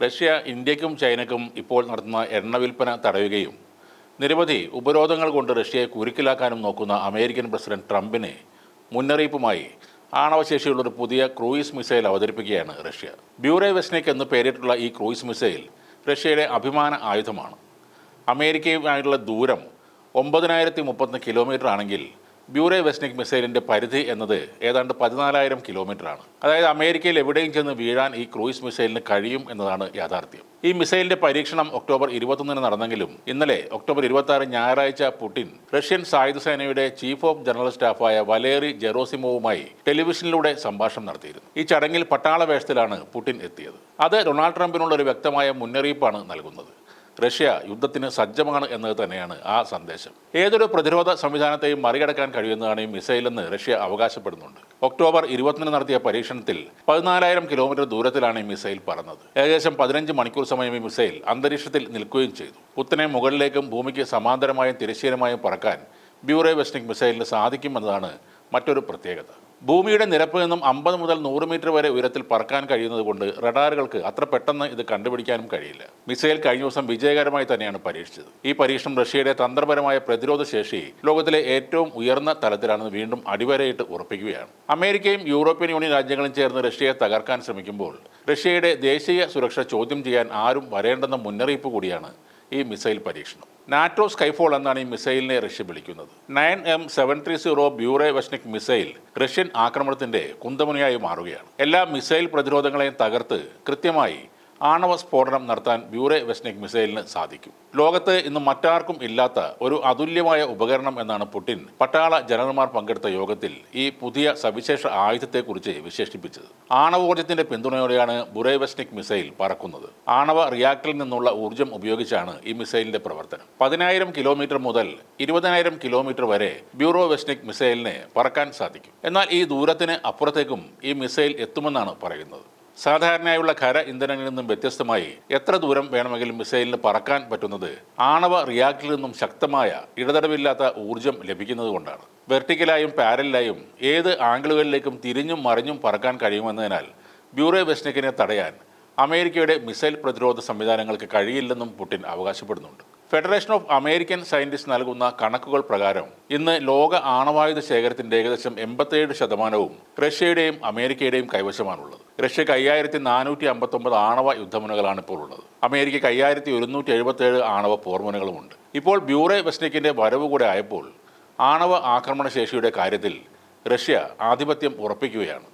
Russia ഇന്ത്യക്കും ചൈനക്കും ഇപ്പോൾ നടത്തുന്ന എണ്ണ വിൽപ്പന തടയുകയും നിരവധി ഉപരോധങ്ങൾ കൊണ്ട് റഷ്യയെ കുരുക്കിലാക്കാനും നോക്കുന്ന അമേരിക്കൻ പ്രസിഡന്റ് ട്രംപിനെ മുന്നറിയിപ്പുമായി ആണവശേഷിയുള്ള ഒരു പുതിയ ക്രൂയിസ് മിസൈൽ അവതരിപ്പിക്കുകയാണ് റഷ്യ. ബ്യൂറെ വെസ്നിക് എന്ന് പേരിട്ടുള്ള ഈ ക്രൂയിസ് മിസൈൽ റഷ്യയുടെ അഭിമാന ആയുധമാണ്. അമേരിക്കയുമായുള്ള ദൂരം ഒമ്പതിനായിരത്തി മുപ്പത്തൊന്ന് കിലോമീറ്റർ ആണെങ്കിൽ ബ്യൂറെ വെസ്നിക് മിസൈലിന്റെ പരിധി എന്നത് ഏതാണ്ട് പതിനാലായിരം കിലോമീറ്ററാണ്. അതായത് അമേരിക്കയിൽ എവിടെയും ചെന്ന് വീഴാൻ ഈ ക്രൂയിസ് മിസൈലിന് കഴിയും എന്നതാണ് യാഥാർത്ഥ്യം. ഈ മിസൈലിന്റെ പരീക്ഷണം ഒക്ടോബർ ഇരുപത്തൊന്നിന് നടന്നെങ്കിലും ഇന്നലെ ഒക്ടോബർ ഇരുപത്തി ഞായറാഴ്ച പുടിൻ റഷ്യൻ സായുധ സേനയുടെ ചീഫ് ഓഫ് ജനറൽ സ്റ്റാഫായ വലേറി ജെറോസിമോവുമായി ടെലിവിഷനിലൂടെ സംഭാഷണം നടത്തിയിരുന്നു. ഈ ചടങ്ങിൽ പട്ടാള വേഷത്തിലാണ് പുടിൻ എത്തിയത്. അത് ഡൊണാൾഡ് ട്രംപിനുള്ള ഒരു വ്യക്തമായ മുന്നറിയിപ്പാണ് നൽകുന്നത്. റഷ്യ യുദ്ധത്തിന് സജ്ജമാണ് എന്നത് തന്നെയാണ് ആ സന്ദേശം. ഏതൊരു പ്രതിരോധ സംവിധാനത്തെയും മറികടക്കാൻ കഴിയുന്നതാണ് ഈ മിസൈലെന്ന് റഷ്യ അവകാശപ്പെടുന്നുണ്ട്. ഒക്ടോബർ ഇരുപത്തിന് നടത്തിയ പരീക്ഷണത്തിൽ പതിനാലായിരം കിലോമീറ്റർ ദൂരത്തിലാണ് ഈ മിസൈൽ പറന്നത്. ഏകദേശം പതിനഞ്ച് മണിക്കൂർ സമയം ഈ മിസൈൽ അന്തരീക്ഷത്തിൽ നിൽക്കുകയും ചെയ്തു. കുത്തനെ മുകളിലേക്കും ഭൂമിക്ക് സമാന്തരമായും തിരശ്ശീലമായും പറക്കാൻ ബ്യൂറേ വെസ്റ്റിംഗ് മിസൈലിന് സാധിക്കുമെന്നതാണ് മറ്റൊരു പ്രത്യേകത. ഭൂമിയുടെ നിരപ്പിൽ നിന്നും അമ്പത് മുതൽ നൂറ് മീറ്റർ വരെ ഉയരത്തിൽ പറക്കാൻ കഴിയുന്നത് കൊണ്ട് റഡാറുകൾക്ക് അത്ര പെട്ടെന്ന് ഇത് കണ്ടുപിടിക്കാനും കഴിയില്ല. മിസൈൽ കഴിഞ്ഞ ദിവസം വിജയകരമായി തന്നെയാണ് പരീക്ഷിച്ചത്. ഈ പരീക്ഷണം റഷ്യയുടെ തന്ത്രപരമായ പ്രതിരോധ ശേഷി ലോകത്തിലെ ഏറ്റവും ഉയർന്ന തലത്തിലാണെന്ന് വീണ്ടും അടിവരയിട്ട് ഉറപ്പിക്കുകയാണ്. അമേരിക്കയും യൂറോപ്യൻ യൂണിയൻ രാജ്യങ്ങളും ചേർന്ന് റഷ്യയെ തകർക്കാൻ ശ്രമിക്കുമ്പോൾ റഷ്യയുടെ ദേശീയ സുരക്ഷ ചോദ്യം ചെയ്യാൻ ആരും വരേണ്ടെന്ന മുന്നറിയിപ്പ് കൂടിയാണ് ഈ മിസൈൽ പരീക്ഷണം. നാറ്റോ സ്കൈഫോൾ എന്നാണ് ഈ മിസൈലിനെ റഷ്യ വിളിക്കുന്നത്. Nine M seven three zero Burevestnik missile Russian ആക്രമണത്തിന്റെ കുന്തമുനയായി മാറുകയാണ്. എല്ലാ മിസൈൽ പ്രതിരോധങ്ങളെയും തകർത്ത് കൃത്യമായി ആണവ സ്ഫോടനം നടത്താൻ ബ്യൂറെ വെസ്നിക് മിസൈലിന് സാധിക്കും. ലോകത്ത് ഇന്ന് മറ്റാർക്കും ഇല്ലാത്ത ഒരു അതുല്യമായ ഉപകരണം എന്നാണ് പുടിൻ പട്ടാള ജനറൽമാർ പങ്കെടുത്ത യോഗത്തിൽ ഈ പുതിയ സവിശേഷ ആയുധത്തെക്കുറിച്ച് വിശേഷിപ്പിച്ചത്. ആണവോർജത്തിന്റെ പിന്തുണയോടെയാണ് ബുറേ വെസ്നിക് മിസൈൽ പറക്കുന്നത്. ആണവ റിയാക്ടറിൽ നിന്നുള്ള ഊർജം ഉപയോഗിച്ചാണ് ഈ മിസൈലിന്റെ പ്രവർത്തനം. പതിനായിരം കിലോമീറ്റർ മുതൽ ഇരുപതിനായിരം കിലോമീറ്റർ വരെ ബ്യൂറോ വെസ്നിക് മിസൈലിനെ പറക്കാൻ സാധിക്കും. എന്നാൽ ഈ ദൂരത്തിന് അപ്പുറത്തേക്കും ഈ മിസൈൽ എത്തുമെന്നാണ് പറയുന്നത്. സാധാരണയായുള്ള ഖര ഇന്ധനങ്ങളിൽ നിന്നും വ്യത്യസ്തമായി എത്ര ദൂരം വേണമെങ്കിലും മിസൈലിന് പറക്കാൻ പറ്റുന്നത് ആണവ റിയാക്ടറിൽ നിന്നും ശക്തമായ ഇടതടവില്ലാത്ത ഊർജം ലഭിക്കുന്നതുകൊണ്ടാണ് വെർട്ടിക്കലായും പാരലായും ഏത് ആംഗിളുകളിലേക്കും തിരിഞ്ഞും മറിഞ്ഞും പറക്കാൻ കഴിയുമെന്നതിനാൽ ബ്യൂറോ വെസ്നിക്കിനെ തടയാൻ അമേരിക്കയുടെ മിസൈൽ പ്രതിരോധ സംവിധാനങ്ങൾക്ക് കഴിയില്ലെന്നും പുടിൻ അവകാശപ്പെടുന്നുണ്ട്. ഫെഡറേഷൻ ഓഫ് അമേരിക്കൻ സയന്റിസ്റ്റ് നൽകുന്ന കണക്കുകൾ പ്രകാരം ഇന്ന് ലോക ആണവായുധ ശേഖരത്തിന്റെ ഏകദേശം എൺപത്തേഴ് ശതമാനവും റഷ്യയുടെയും അമേരിക്കയുടെയും കൈവശമാണുള്ളത്. റഷ്യക്ക് അയ്യായിരത്തി നാനൂറ്റി അമ്പത്തൊമ്പത് ആണവ യുദ്ധമുനകളാണ് ഇപ്പോൾ ഉള്ളത്. അമേരിക്കയ്ക്ക് അയ്യായിരത്തി ഒരുന്നൂറ്റി എഴുപത്തേഴ് ആണവ പോർമുനകളുമുണ്ട്. ഇപ്പോൾ ബ്യൂറെ വെസ്നിക്കിന്റെ വരവ് കൂടെ ആയപ്പോൾ ആണവ ആക്രമണശേഷിയുടെ കാര്യത്തിൽ റഷ്യ ആധിപത്യം ഉറപ്പിക്കുകയാണ്.